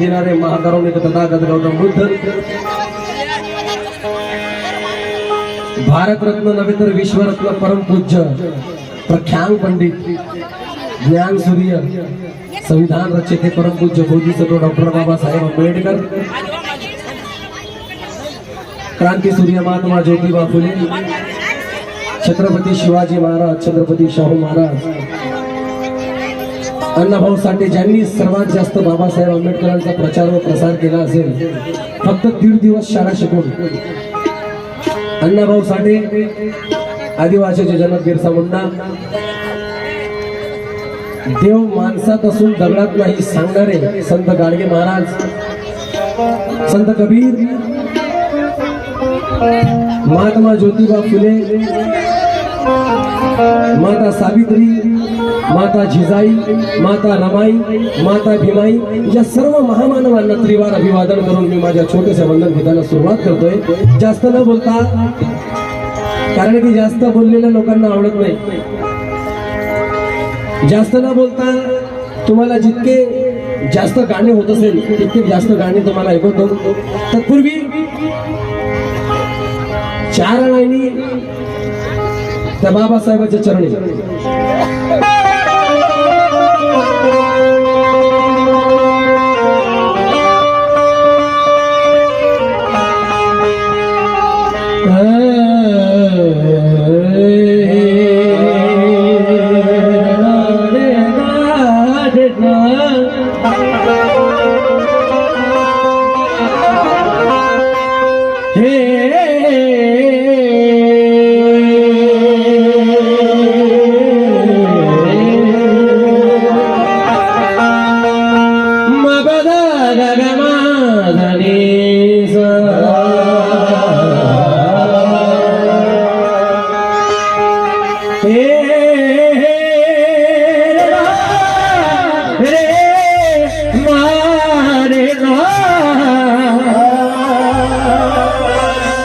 देणारे महाकरुणिक तथागत गौतम बुद्ध. भारतरत्न नव्हे तर विश्वरत्न परमपूज्य प्रख्यान पंडित ज्ञान सूर्य संविधान रचते परमपूज्य बोधिसत्व डॉक्टर बाबासाहेब आंबेडकर. क्रांती सूर्य महात्मा ज्योतिबा फुले छत्रपती शिवाजी महाराज छत्रपती शाहू महाराज. अण्णाभाऊ साठे ज्यांनी सर्वात जास्त बाबासाहेब आंबेडकरांचा प्रचार व प्रसार केला असेल फक्त दीड दिवस शाळा शिकून. अण्णाभाऊ साठे आदिवासीचे जनक बिरसा मुंडा देव माणसात असून दगडात नाही सांगणारे संत गाडगे महाराज संत कबीर महात्मा ज्योतिबा फुले माता सावित्री माता जिजाई माता रमाई माता भीमाई या सर्व महामानवांना त्रिवार अभिवादन करून मी माझ्या छोट्याशा वंदन गीताला सुरुवात करतोय. जास्त न बोलता कारण की जास्त बोललेल्या लोकांना आवडत नाही. जास्त न बोलता तुम्हाला जितके जास्त गाणे होत असेल तितके जास्त गाणे तुम्हाला ऐकवतो. तत्पूर्वी चार लाईनी त्या बाबासाहेबाच्या चरणी.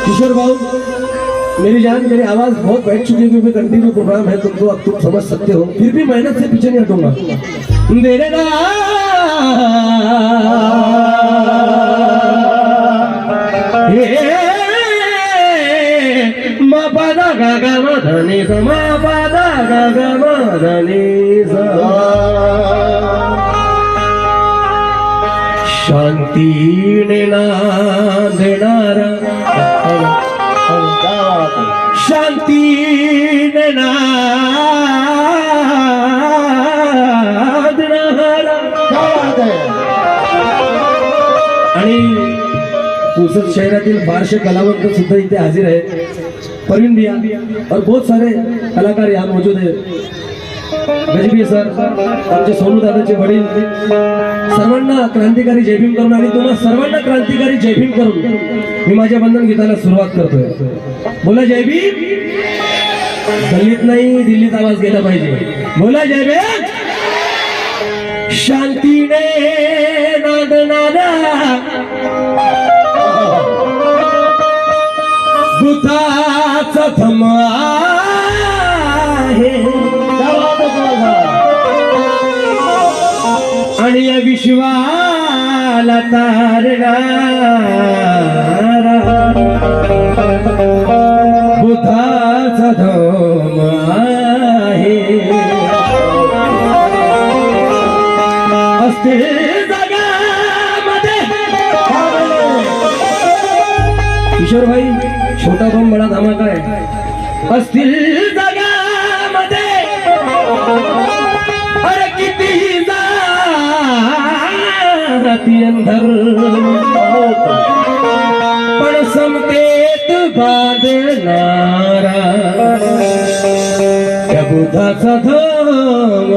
किशोर भाऊ मेरी जान, मेरी आवाज़ बहुत बैठ चुकी है क्योंकि कंटिन्यू प्रोग्राम है, तुमको अब तुम समझ सकते हो। फिर भी मेहनत से पीछे नहीं हटूँगा। मेरे ना मा पादा गा गा मा धनी सा मा पादा गा गा मा धनी सा शांतीने नांदणारा आणि पुसद शहरातील फारसे कलावंत सुद्धा इथे हाजिर आहेत. परवीन और बहुत सारे कलाकार यहाँ मौजूद है. गजबी सर आमचे सोनू दादाचे वडील सर्वांना क्रांतिकारी जयभीम करून आणि तुम्हाला सर्वांना क्रांतिकारी जयभीम करून मी माझ्या बंधन गीताला सुरुवात करतोय. बोला जयभीम. गल्लीत नाही दिल्लीत आवाज गेला पाहिजे. बोला जय शांतीने नादनादा भूताचा थमा आहे. आणि या विश्वाला तारणारा. किशोर भाई छोटा बम बडा धमाका आहे. असतील जगामध्ये. अरे किती जाती अंधर. पण समतेत बांधणारा त्या बुधाचा धम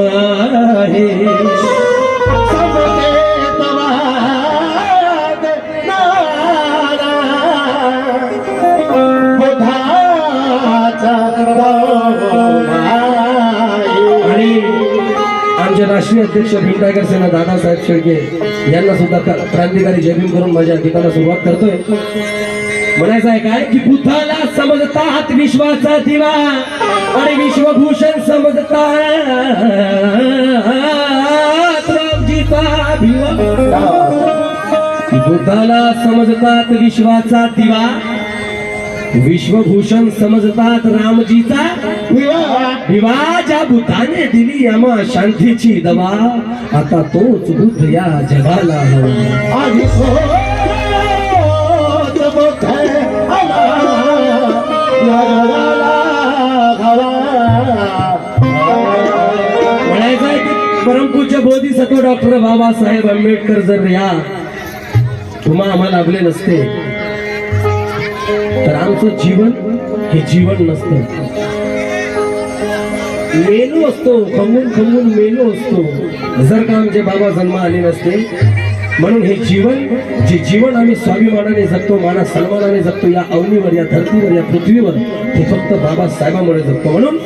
राष्ट्रीय अध्यक्ष भीम टायगर सेना दादासाहेब शेळके यांना सुद्धा क्रांतिकारी जयभीम करून माझ्या गीताला सुरुवात करतोय. म्हणायचं आहे काय? की बुद्धाला समजतात विश्वाचा दिवा आणि विश्वभूषण समजतात. रामजीचा भिवा बुद्धाला समजतात विश्वाचा दिवा विश्वभूषण समजतात रामजीचा. दिवा ज्या बुद्धाने दिली आम्हा शांतीची दवा आता तोच बुद्ध या जगाला हवा. आधी सोत मोठ आला नगराला घाला म्हणायचं आहे की परमपूज्य बोधिसत्व डॉक्टर बाबासाहेब आंबेडकर जर या तुम्हा आम्हाला लाभले नसते. तर आमचं जीवन हे जीवन नसतं. मेनू असतो खंबून खंबून मेनू असतो. जर का आमचे बाबा जन्म आले नसते म्हणून हे जीवन जे जीवन आम्ही स्वाभिमानाने जगतो माना सन्मानाने जगतो या अवनीवर या धरतीवर या पृथ्वीवर हे फक्त बाबासाहेबांमुळे जगतो. म्हणून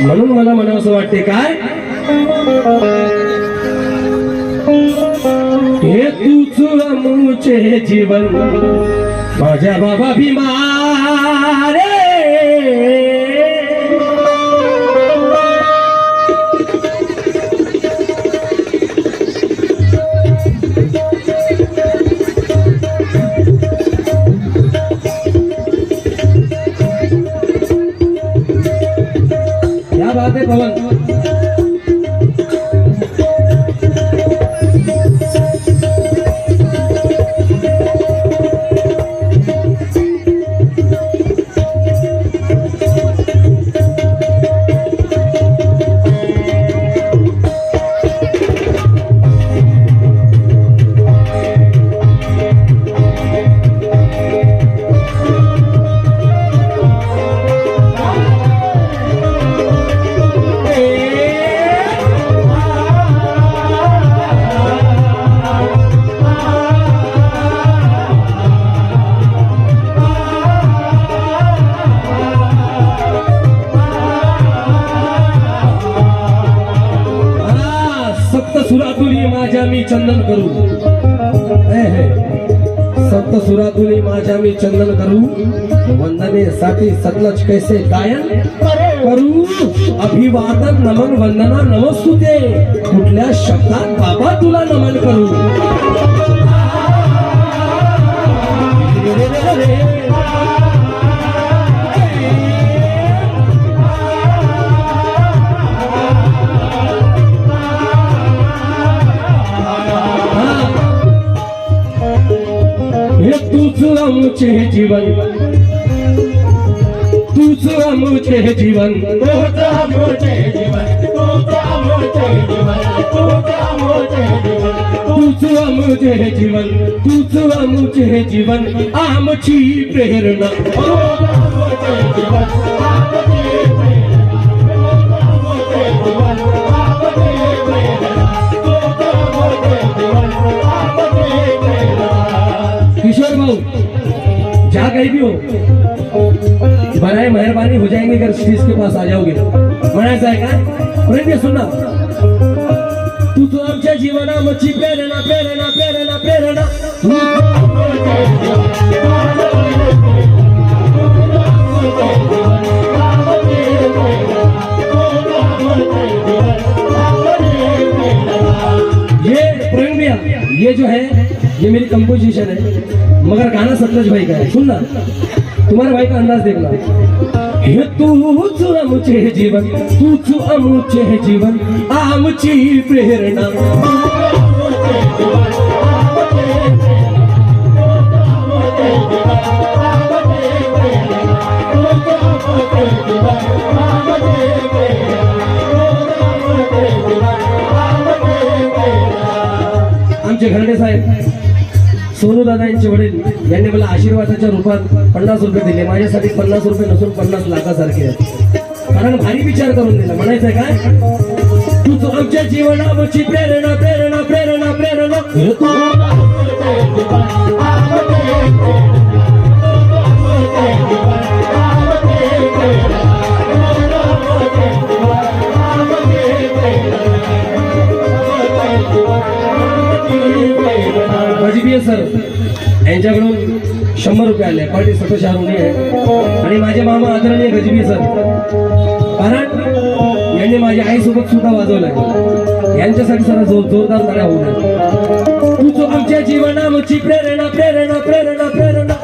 म्हणून मला म्हणावं असं वाटते काय? हे तूच अमुचे जीवन माझ्या बाबा भीमा Yeah. मी चंदन करू. वंदने साठी सतलज कैसे गायन करू? अभिवादन नमन वंदना नमस्तुते. कुठल्या शब्दात बाबा तुला नमन करू? आमचे जीवन. तूच आमचे जीवन. तोचा मोठे जीवन. तोचा मोठे जीवन. तोचा जीवन. तूच आमचे जीवन. तूच आमचे जीवन. आमची प्रेरणा. जीवनामची प्रेरणा प्रेरणा प्रेरणा प्रेरणा. ये प्रेम भैया ये जो है ये मेरी कंपोजिशन है। मगर गाना सतलज भाई का है सुनना तुम्हारे भाई का अंदाज देखना हे तूच आमचे जीवन तूच आमचे जीवन आमची प्रेरणा। आमचे घरडे साहेब सोनू दादा यांचे वडील यांनी मला आशीर्वादाच्या रूपात पन्नास रुपये दिले. माझ्यासाठी पन्नास रुपये नसून पन्नास लाखासारखे आहेत. कारण भारी विचार करून दिला. म्हणायचंय काय? तूच आमच्या जीवनाची प्रेरणा प्रेरणा प्रेरणा प्रेरणा. हे सर. यांच्याकडून शंभर रुपये आले. पाटी सतोष आरोणी आहे. आणि माझे मामा आदरणीय गजबी सर. कारण यांनी माझ्या आईसोबत सुद्धा वाजवलाय. यांच्यासाठी सर जोर जोरदार गाड्या होऊ तुझं आमच्या जीवन प्रेरणा प्रेरणा प्रेरणा प्रेरणा.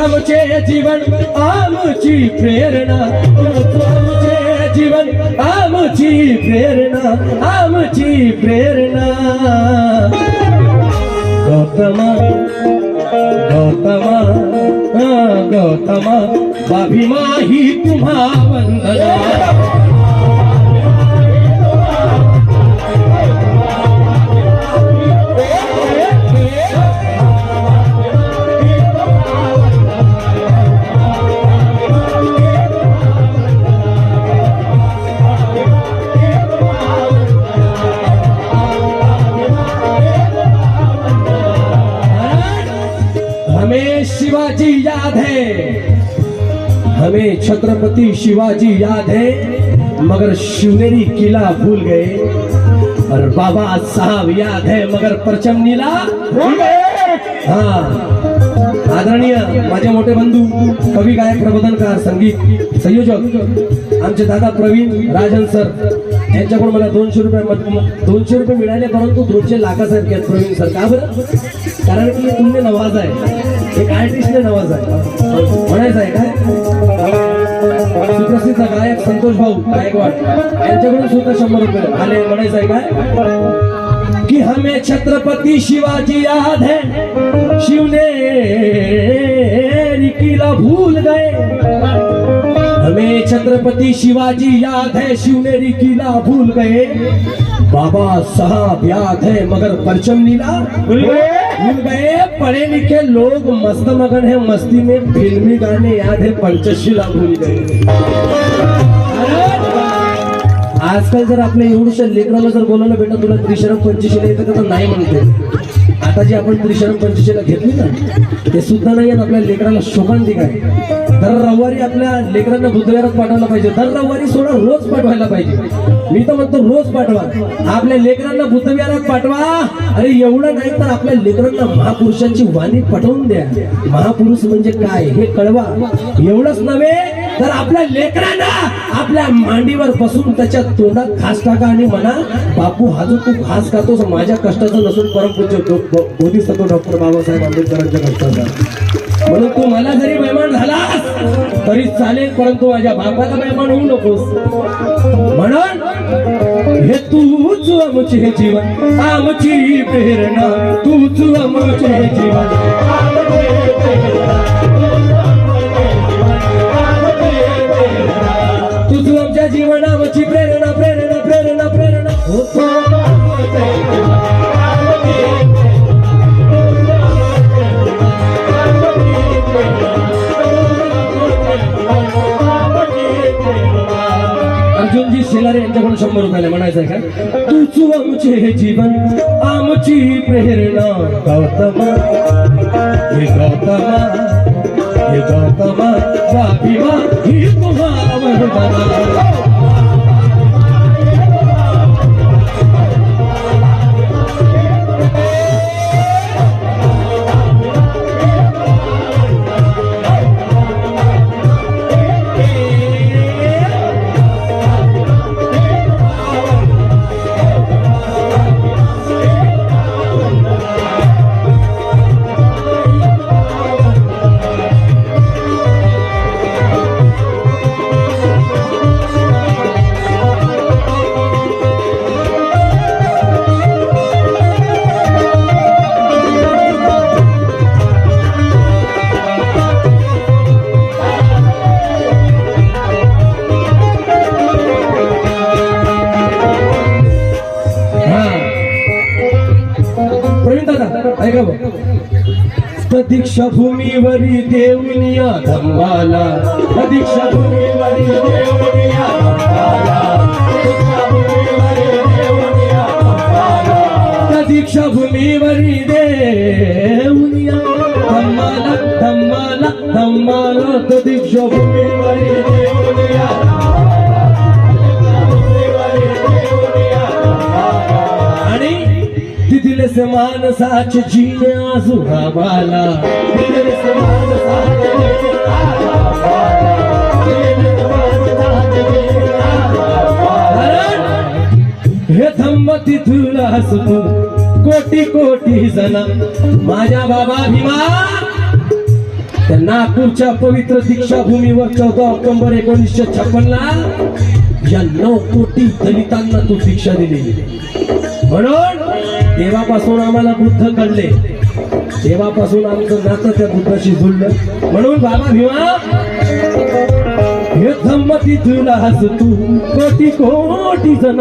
तूच आमचे जीवन आमची प्रेरणा। तूच आमचे जीवन आमची प्रेरणा आमची प्रेरणा। गौतमा गौतमा हा, गौतमा बाभिमा ही तुम्हा वंदना। छत्रपति शिवाजी याद है मगर शिवनेरी किला भूल गए। और बाबा साहब याद है मगर परचम नीला हा। आदरणीय माझे मोठे बंधू कवी गायक प्रबोधनकार संगीत संयोजक आमचे दादा प्रवीण राजन सर यांच्याकडून मला दोनशे रुपये दोनशे रुपये मिळाले परंतु दोनशे लाखासारखे आहेत प्रवीण सर. का बरं? कारण की तुमने नवाज आहे. एक आर्टिस्टने नवाज आहे. म्हणायचं आहे काय सुप्रसिद्ध गायक संतोष भाऊ गायकवाड. रुपये. आले कि हमें छत्रपति शिवाजी याद है. शिवने किला भूल गए. हमें छत्रपति शिवाजी याद है शिवनेरी किला भूल गए. बाबा साहब याद है, मगर परचम नीला. पढ़े लिखे लोग मस्त मगन है मस्ती में फिल्मी गाने याद है पंचशिला भूल गए। आजकाल जर आपल्या एवढ्याशा लेकराला जर बोलायला बेटा तुला त्रिशरम पंचशीला येतं का? नाही म्हणते. आता जी आपण त्रिशरम पंचशीला घेतली ना ते सुद्धा नाही आपल्या लेकराला शोभान आहे दर रविवारी आपल्या लेकरांना बुधवारात पाठवायला पाहिजे. दर रविवारी सोडा रोज पाठवायला पाहिजे. मी तर म्हणतो रोज पाठवा. आपल्या लेकरांना बुधवारात पाठवा. अरे एवढं नाही तर आपल्या लेकरांना महापुरुषांची वाणी पटवून द्या. महापुरुष म्हणजे काय हे कळवा. एवढंच नव्हे तर आपल्या लेकरांना आपल्या मांडीवर बसून त्याच्या तोंडात घास टाका आणि म्हणा बापू हा जो तू घास खातोस माझ्या कष्टाचं नसून परमपूज्य डॉ- डॉ- बोधिसत्व डॉक्टर बाबासाहेब आंबेडकरांच्या कष्टाचा. म्हणून तू मला जरी मेहमान झालास तरी चालेल परंतु माझ्या बापाला मेहमान होऊ नकोस. म्हणून हे तूच आमचे हे जीवन आमची प्रेरणा तूच आमचे हे जीवन. तुझ आमच्या जीवनामची प्रेरणा प्रेरणा प्रेरणा प्रेरणा. हो, शेलारे शंभर रुपयाला म्हणायचं आहे काय? तुझ आमचे जीवन आमची प्रेरणा. गौतमा हे गौतमा हे गौतमा स्वाभिमा ही तुम्हाला प्रतीक्षा भूमीवरी देवनिया धम्माला. दीक्षाभूमीवरी भूमीवरी देवनिया धम्माला. दीक्षाभूमी दिलस माणसाचे जीने आजू दिलस हे थंब तिथूला हसतो कोटी कोटी जना माझ्या बाबा भीमा त्या नागपूरच्या पवित्र दीक्षाभूमीवर चौदा ऑक्टोंबर एकोणीसशे छप्पन ला या नऊ कोटी दलितांना तू शिक्षा दिली. म्हणून तेव्हापासून आम्हाला बुद्ध कळले. तेव्हापासून आमचं नातं त्या बुद्धाशी जुळलं. म्हणून बाबा भीमा हे धम्मती तुला हस तू कोटी कोटी जण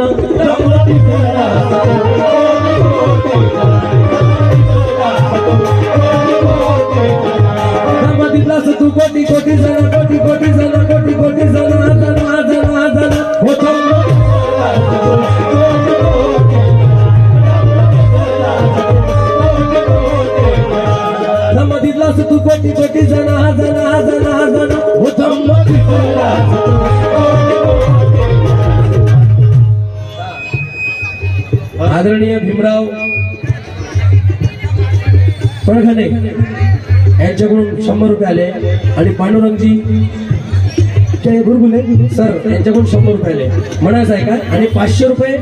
सर यांच्याकडून शंभर रुपयाले म्हणायचं आहे का? आणि पाचशे रुपये?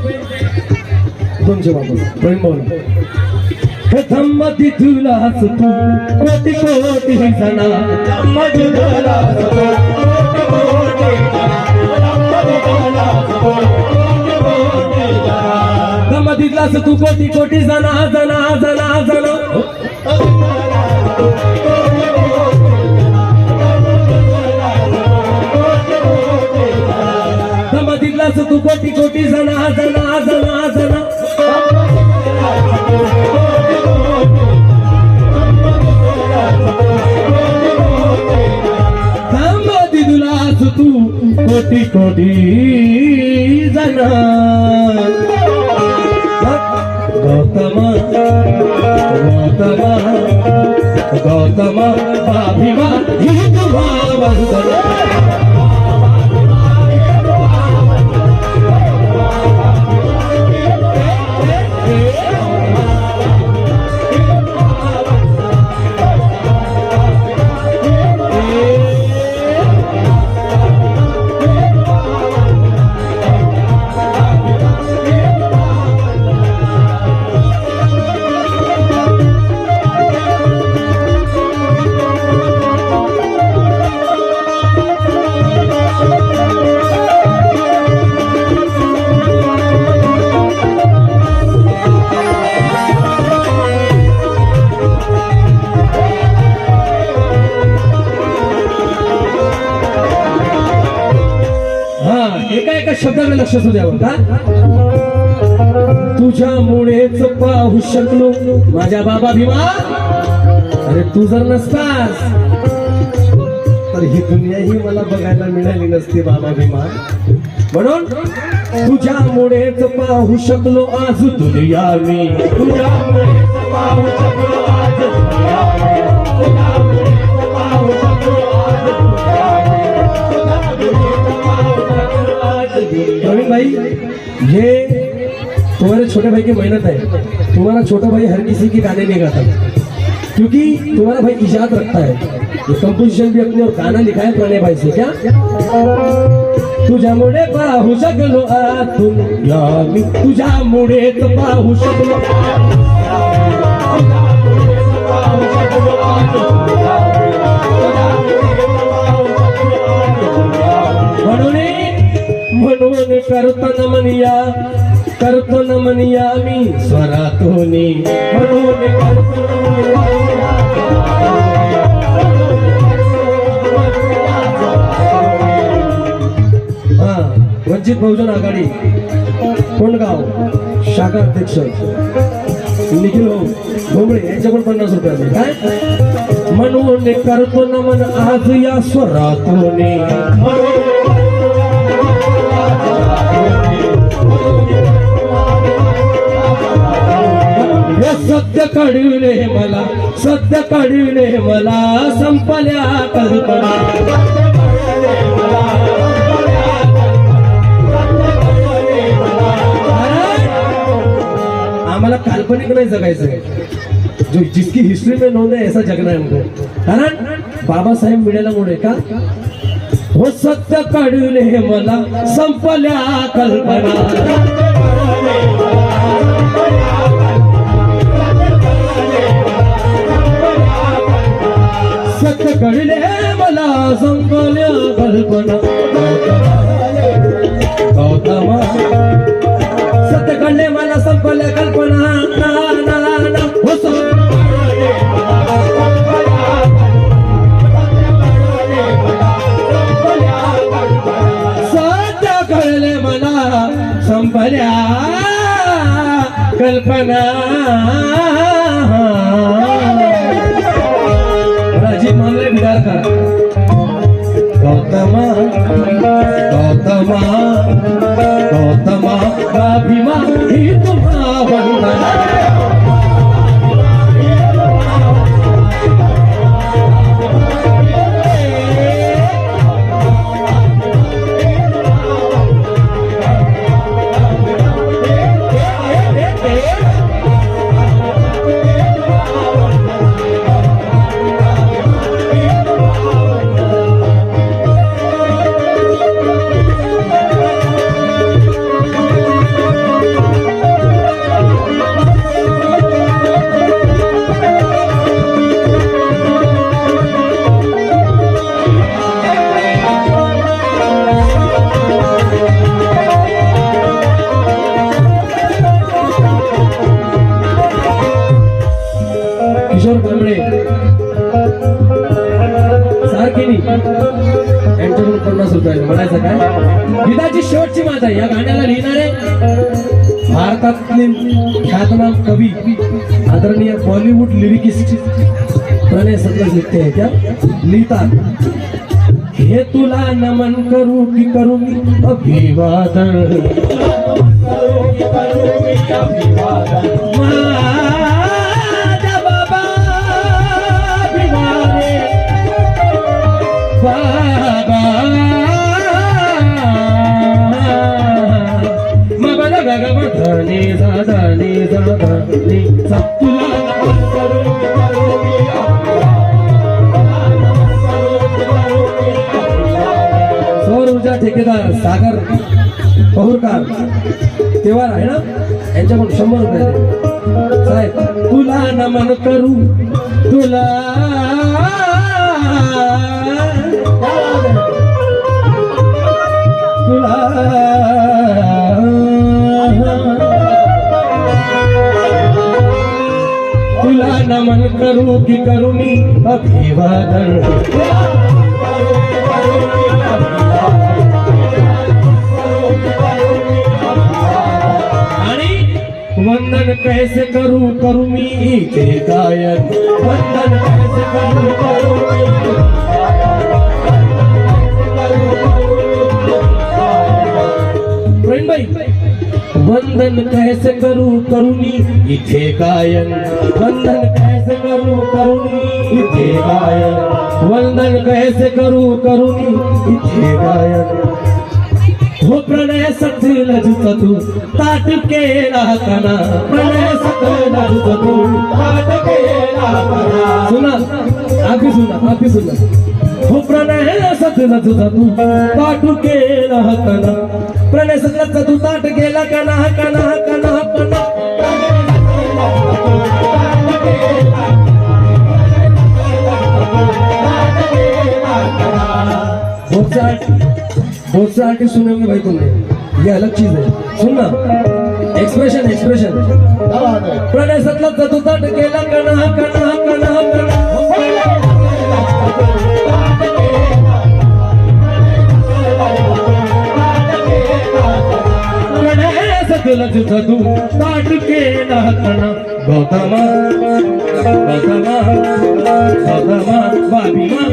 दोनशे वापस प्रवीण भाऊ हे तुला हसतो. तू कोटी कोटी जणा. धम्मतीतला हस तू कोटी कोटी जणा जणा जणा जणा. धम्मतीतला हस तू कोटी कोटी जणा जणा जणा जणा धम्मती तुला हस तू कोटी कोटी जणा तुझ्यामुळेच पाहू शकलो. माझ्या बाबा भीमा अरे तू जर नसतास तर ही दुनिया ही मला बघायला मिळाली नसती बाबा भीमा. म्हणून तुझ्यामुळेच पाहू शकलो आज दुनिया मी. तुझ्यामुळेच पाहू शकलो आज दुनिया मी. तुझ्यामुळेच पाहू शकलो आज प्रवीण भाई ये तुम्हारे छोटे भाई की मेहनत है। तुम्हारा छोटा भाई हर किसी के गाने नहीं गाता। क्योंकि तुम्हारा भाई इजाद रखता है। ये कंपोजिशन भी अपने और गाना लिखा है प्रणय भाई से, क्या? तुझ्यामुळे पाहू शकलो आतून या मी तुझ्यामुळे पाहू शकलो म्हणून म्हणून करतो नमनिया करतो स्वरातून म्हणून हा वंचित बहुजन आघाडी कोंडगाव शाखा अध्यक्ष निखिल भाऊ यांच्या पण पन्नास रुपये काय? म्हणून करतो नमन आज या स्वरातून. हे सत्य काढविले मला सत्य काढविले मला संपल्या कल्पना. आम्हाला काल्पनिक नाही जगायचं. जो जिसकी हिस्ट्री में नोंद है ऐसा जगना है हमको कारण बाबासाहेब मिळाल्यामुळे का? हो सत्य काढविले मला संपल्या कल्पना. सत्य कळले मला संपल्या कल्पना. गौतमा सत्य कळले मला संपल्या कल्पना. ना ना ना. हो, मला संपल्या कल्पना. गौतमा गौतमा भीमा ख्यातनाम कवी आदरणीय बॉलिवूड लिरिकिस्ट प्रणय सतलज लिखते हैं क्या लिहितात हे तुला नमन करू की करू मी अभिवादन? सागर पहुरकार. तेव्हा आहे ना यांच्याकडून शंभर रुपये साहेब तुला नमन करू तुला तुला तुला नमन करू की करू मी अभिवादन. वंदन कैसे करू करू मी इथे गायन? वंदन कैसे करू करू वंदन कैसे करू करू मी इथे गायन? वंदन कैसे करू करू मी इथे गायन? वंदन कैसे करू करू मी इथे गायन? हो प्रणय सखल तू ताट केला कना। प्रणय सखल तू ताट केला कना। सुना आधी सुना आधी सुना। हो प्रणय सखल तू ताट केला कना। प्रणय सखल तू ताट केला कना कना कना कना। बहुत सा बहुत सा आर्टिस्ट सुनेंगे भाई तुमने। ये अलग चीज है। सुनना एक्सप्रेशन एक्सप्रेशन प्रणय सतला चतुर्थ केला कणा कणा कणा कणा प्रणय सतला चतु ताट केला कणा गौतमा गौतमा गौतमा बाबीमा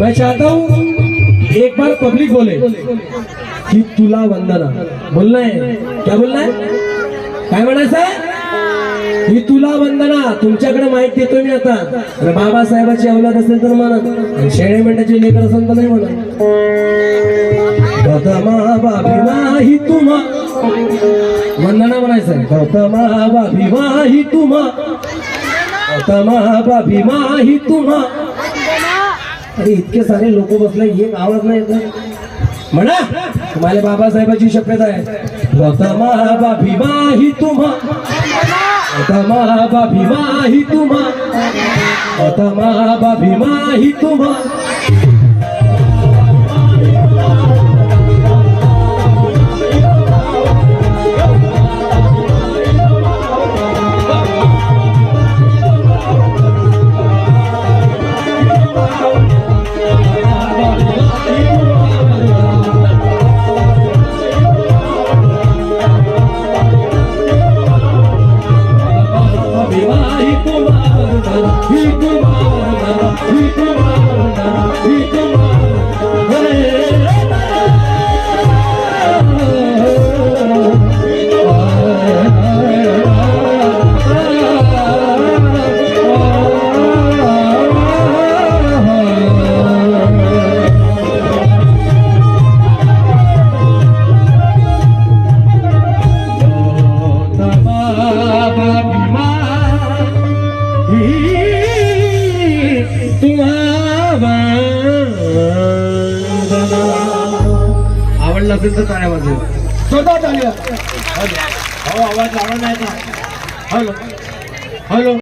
मैं चाहता हूँ एक बार पब्लिक बोले कि तुला वंदना. बोलना है क्या बोलना है काय म्हणायचं? ही तुला वंदना. तुमच्याकडे माहिती देतोय मी आता. अरे बाबासाहेबाची अवलाद असेल तर म्हणत शेळे मेंढ्याचे लेकर असेल तर नाही म्हणा. गौतमा बाबी ही तुम्हा वंदना म्हणायचं गौतमा बाबी ही तुम्हा गौतमा बाबी ही तुम्हा अरे इतके सारे लोक बसले एक आवाज नाही येत म्हणा तुम्हाला बाबासाहेबाची शक्यता आहे. गौतमा बा तुम्हा. बा भीमा ही तुम्हा. बा भीमा ही तुम्हा.